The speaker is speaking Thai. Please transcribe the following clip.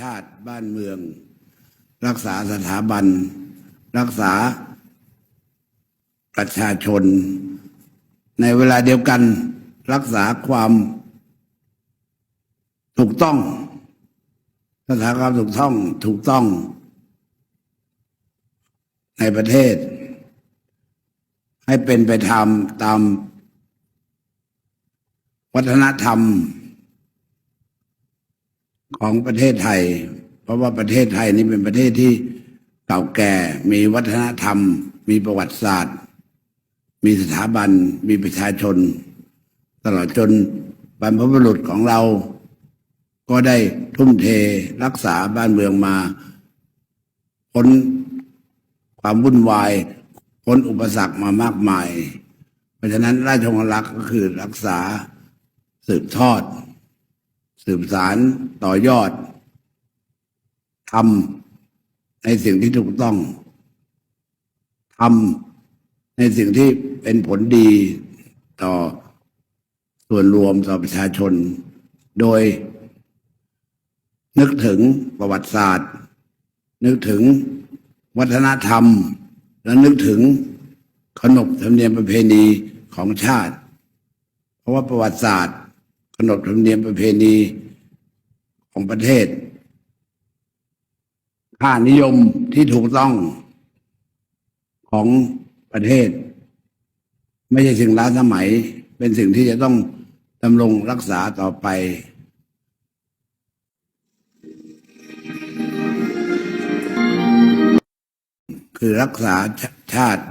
ชาติบ้านเมือง รักษาสถาบัน รักษาประชาชน ในเวลาเดียวกัน รักษาความถูกต้องรักษาความถูกต้องถูกต้อง ในประเทศ ให้เป็นไปตามตามวัฒนธรรม ของประเทศไทย เพราะว่าประเทศไทยนี่เป็นประเทศที่เก่าแก่ มีวัฒนธรรม มีประวัติศาสตร์ มีสถาบัน มีประชาชน ตลอดจนบรรพบุรุษของเรา ก็ได้ทุ่มเทรักษาบ้านเมืองมาพ้นความวุ่นวายพ้นอุปสรรคมามากมาย เพราะฉะนั้นราชวงศ์รักษ์ก็คือรักษาสืบทอด สืบสารต่อยอดทำในสิ่งที่ถูกต้องทำในสิ่งที่เป็นผลดีต่อส่วนรวมต่อประชาชน โดย นึกถึงประวัติศาสตร์ นึกถึงวัฒนธรรม และนึกถึงขนบธรรมเนียมประเพณีของชาติ เพราะว่าประวัติศาสตร์ ขนบธรรมเนียมประเพณีของประเทศ ค่านิยมที่ถูกต้องของประเทศ ไม่ใช่สิ่งล้าสมัย เป็นสิ่งที่จะต้องดำรงรักษาต่อไปคือรักษาชาติ